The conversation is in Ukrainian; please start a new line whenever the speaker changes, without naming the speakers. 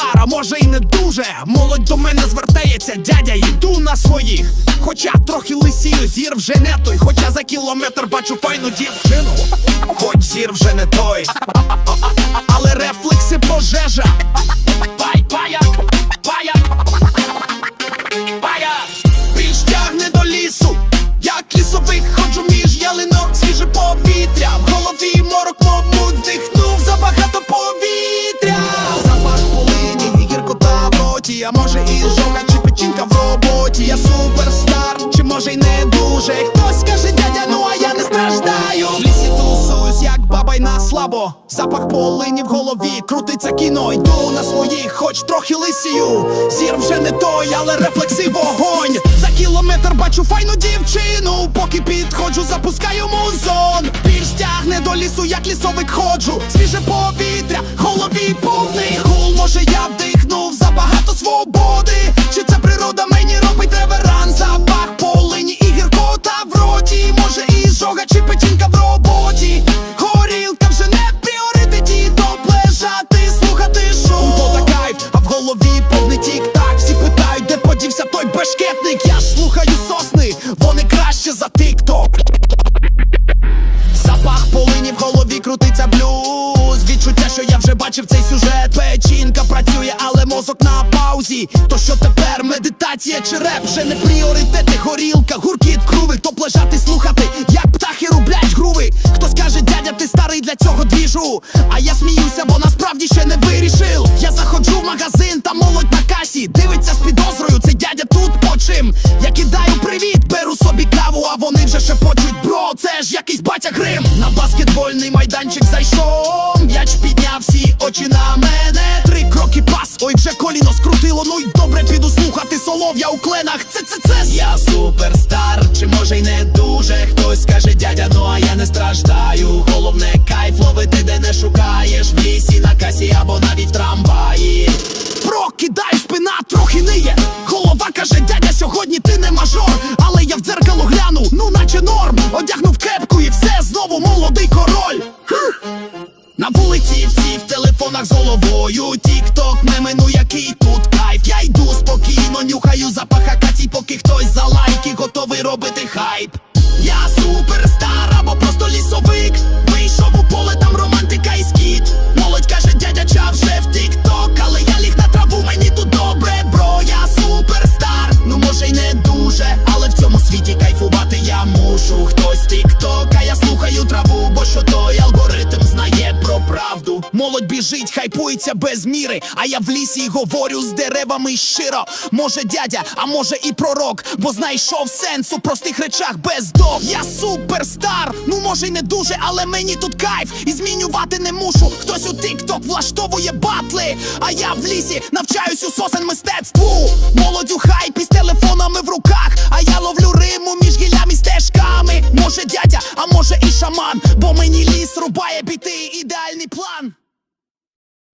суперстар, а може і не дуже. Молодь до мене звертається, дядя, йду на своїх. Хоча трохи лисію, зір вже не той. Хоча за кілометр бачу файну дівчину. Хоч зір вже не той. Але рефлекси пожежа. Пай, пая, пая, пая. Більш тягне до лісу. Як лісовик ходжу між ялинок, свіже повітря. В голові морок, мов вдихнув роті, а може і жога чи печінка в роботі. Я суперстар, чи може й не дуже. Хтось каже, дядя, ну а я не страждаю. В лісі тусуюсь, як баба й на слабо. Запах полині в голові, крутиться кіно, йду на своїх, хоч трохи лисію. Зір вже не той, але рефлекси вогонь. За кілометр бачу файну дівчину. Поки підходжу, запускаю музон. Більш тягне до лісу, як лісовик ходжу. Свіже повітря, бешкетник. Я ж слухаю сосни, вони краще за тік-ток. Запах полині в голові крутиться блюз. Відчуття, що я вже бачив цей сюжет. Печінка працює, але мозок на паузі. То що тепер медитація чи реп? Вже не пріоритети, горілка, гуркіт, круви. Топ лежати, слухати, як птахи рублять груви. Хтось каже, дядя, ти старий для цього двіжу. А я сміюся, бо насправді ще не вирішив. Я заходжу в магазин, та молодь на касі. Дивиться з підозрою, почим. Я кидаю привіт, беру собі каву, а вони вже шепочуть, бро, це ж якийсь батя Грим. На баскетбольний майданчик зайшов. М'яч підняв всі очі на мене. Три кроки пас, ой, вже коліно скрутило. Ну й добре піду слухати солов'я у кленах. Це це це Я суперстар, чи може й не дуже. Хтось скаже, дядя, ну а я не страждаю. Головне кайф ловити, де не шукаєш. В лісі на касі або навіть в трамваї. Прокидай, спина трохи ниє. Сьогодні ти не мажор. Але я в дзеркало гляну, ну наче норм. Одягнув кепку і все знову молодий король. На вулиці всі в телефонах з головою. Тік-ток, мину ну який тут кайф. Я йду спокійно, нюхаю запах акацій, поки хтось за лайки готовий робити хайп. Не але в цьому світі кайфувати я мушу. Молодь біжить, хайпується без міри. А я в лісі говорю з деревами щиро. Може, дядя, а може і пророк, бо знайшов сенс у простих речах без дов. Я суперстар, ну може й не дуже, але мені тут кайф. І змінювати не мушу. Хтось у тік-ток влаштовує батли. А я в лісі навчаюсь у сосен мистецтву. Молодь у хайпі телефонами в руках. А я ловлю риму між гіллями стежками. Може, дядя, а може і шаман, бо мені ліс рубає біти і